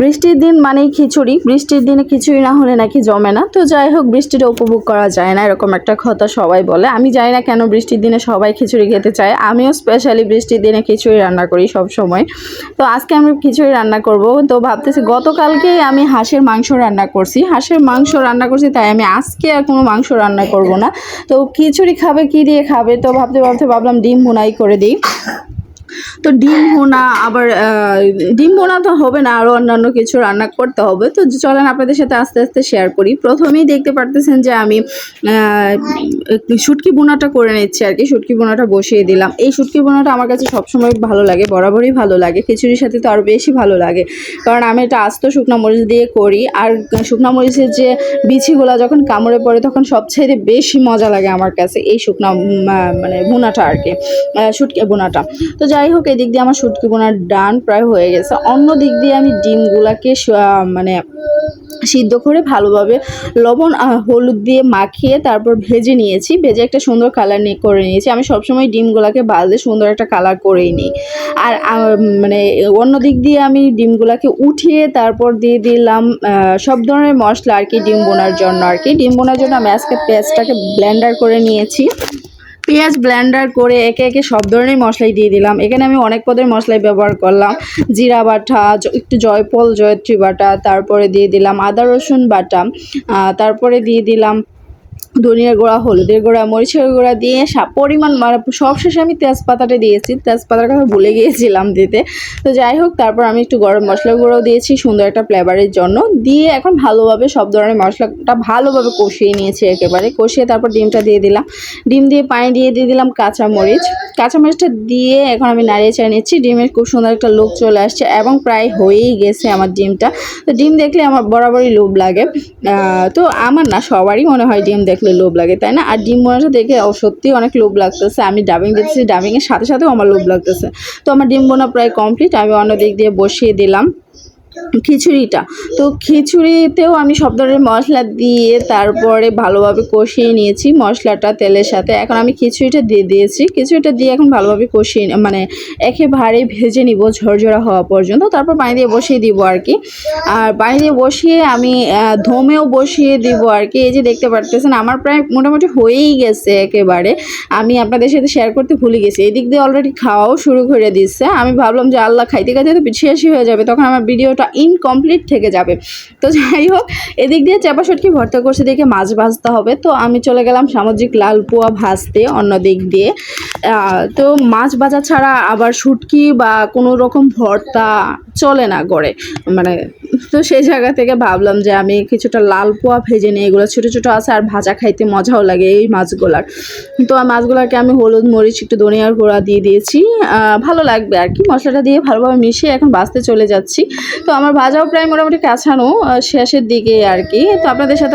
বৃষ্টির দিন মানেই খিচুড়ি, বৃষ্টির দিনে খিচুড়ি না হলে নাকি জমে না। তো যাই হোক, বৃষ্টিটা উপভোগ করা যায় না, এরকম একটা কথা সবাই বলে। আমি জানি না কেন বৃষ্টির দিনে সবাই খিচুড়ি খেতে চায়। আমিও স্পেশালি বৃষ্টির দিনে খিচুড়ি রান্না করি সব সময় তো আজকে আমি খিচুড়ি রান্না করব। তো ভাবতেছি গতকালকেই আমি হাঁসের মাংস রান্না করছি। হাঁসের মাংস রান্না করছি, তাই আমি আজকে আর কোনো মাংস রান্না করব না। তো খিচুড়ি খাবে, কি দিয়ে খাবে? তো ভাবতে ভাবতে ভাবলাম ডিম ভুনাই করে দিই। তো ডিম ভোনা, আবার ডিম ভোনা তো হবে না আরও অন্যান্য কিছু রান্না করতে হবে। তো চলেন আপনাদের সাথে আস্তে আস্তে শেয়ার করি। প্রথমেই দেখতে পারতেছেন যে আমি শুটকি বোনাটা করে নিচ্ছি আর কি। শুটকি বোনাটা বসিয়ে দিলাম। এই শুটকি বোনাটা আমার কাছে সবসময় ভালো লাগে, বরাবরই ভালো লাগে। খিচুড়ির সাথে তো আরও বেশি ভালো লাগে। কারণ আমি এটা আস্ত শুকনো মরিচ দিয়ে করি। আর শুকনো মরিচের যে বিছিগুলো যখন কামড়ে পড়ে, তখন সবচেয়ে বেশি মজা লাগে আমার কাছে এই শুকনো মানে বোনাটা আর কি শুটকি বোনাটা তো যাই হোক এদিক দিয়ে আমার শুটকি বোনার ডান প্রায় হয়ে গেছে। অন্য দিক দিয়ে আমি ডিমগুলাকে মানে সিদ্ধ করে ভালোভাবে লবণ হলুদ দিয়ে মাখিয়ে তারপর ভেজে নিয়েছি। ভেজে একটা সুন্দর কালার নিয়ে করে নিয়েছি। আমি সবসময় ডিমগুলোকে বালদে সুন্দর একটা কালার করেই নিই। আর মানে অন্য দিক দিয়ে আমি ডিমগুলোকে উঠিয়ে তারপর দিয়ে দিলাম সব ধরনের মশলা আর কি ডিম বোনার জন্য আর কি। ডিম বোনার জন্য আমি আজকে পেঁয়াজটাকে ব্লেন্ডার করে নিয়েছি। পেঁয়াজ ব্লেন্ডার করে একে একে সব ধরনের মশলাই দিয়ে দিলাম। এখানে আমি অনেক পদের মশলাই ব্যবহার করলাম। জিরা বাটা একটু জয়ফল, জয়ত্রী বাটা, তারপরে দিয়ে দিলাম আদা রসুন বাটা তারপরে দিয়ে দিলাম ধনিয়ার গুঁড়া, হলুদের গোড়া, মরিচের গুঁড়া দিয়ে পরিমাণ মানে সবশেষে আমি তেজপাতাটা দিয়েছি। তেজপাতার কথা ভুলে গিয়েছিলাম দিতে। তো যাই হোক, তারপর আমি একটু গরম মশলা গুঁড়ো দিয়েছি সুন্দর একটা ফ্লেভারের জন্য। দিয়ে এখন ভালোভাবে সব ধরনের মশলাটা ভালোভাবে কষিয়ে নিয়েছি একেবারে। কষিয়ে তারপর ডিমটা দিয়ে দিলাম। ডিম দিয়ে পানি দিয়ে দিয়ে দিলাম কাঁচামরিচ। কাঁচামরিচটা দিয়ে এখন আমি নাড়িয়ে চাড়িয়ে নিচ্ছি। ডিমের খুব সুন্দর একটা লোক চলে আসছে এবং প্রায় হয়েই গেছে আমার ডিমটা। তো ডিম দেখলে আমার বরাবরই লোভ লাগে। তো আমার না সবারই মনে হয় ডিম দেখলে লোভ লাগে, তাই না? আর ডিম বোনাটা দেখে সত্যি অনেক লোভ লাগতেছে। আমি ডাবিং দিতেছি ডাবিংয়ের সাথে সাথেও আমার লোভ লাগতেছে। তো আমার ডিম বোনা প্রায় কমপ্লিট আমি অন্য দিক দিয়ে বসিয়ে দিলাম। খিচুড়িটা। তো খিচুড়িতেও আমি সব ধরনের মশলা দিয়ে তারপরে ভালোভাবে কষিয়ে নিয়েছি মশলাটা তেলের সাথে। এখন আমি খিচুড়িটা দিয়ে দিয়েছি। খিচুড়িটা দিয়ে এখন ভালোভাবে কষিয়ে মানে একেবারে ভেজে নিব ঝরঝরা হওয়া পর্যন্ত। তারপর পানি দিয়ে বসিয়ে দিব আর কি আর পানি দিয়ে বসিয়ে আমি ধমেও বসিয়ে দিব আর কি এই যে দেখতে পারতেছেন, আমার প্রায় মোটামুটি হয়েই গেছে একেবারে। আমি আপনাদের সাথে শেয়ার করতে ভুলে গেছি। এদিক দিয়ে অলরেডি খাওয়াও শুরু করে দিচ্ছে আমি ভাবলাম যে আল্লাহ খাইতে খাইতে তো ছিয়াশি হয়ে যাবে। তখন আমার ভিডিওটা ইনকমপ্লিট থেকে যাবে। তো যাই হোক, এদিক দিয়ে চাপা সটকি ভর্তা করছে দেখে মাছ ভাজতে হবে। তো আমি চলে গেলাম সামুদ্রিক লাল পোয়া ভাজতে অন্য দিক দিয়ে। তো মাছ ভাজা ছাড়া আবার শুটকি বা কোনো রকম ভর্তা চলে না গড়ে। মানে তো সেই জায়গা থেকে ভাবলাম যে আমি কিছুটা লাল পোয়া ভেজে নিই, এগুলো ছোটো ছোটো আছে আর ভাজা খাইতে মজাও লাগে এই মাছগুলার। তো মাছগুলোকে আমি হলুদ, মরিচ, একটু ধনিয়ার গুঁড়া দিয়ে দিয়েছি। ভালো লাগবে আর কি, মশলাটা দিয়ে ভালোভাবে মিশিয়ে এখন বাঁচতে চলে যাচ্ছি। তো আমার ভাজাও প্রায় মোটামুটি কাছানো শেষের দিকে আর কি। তো আপনাদের সাথে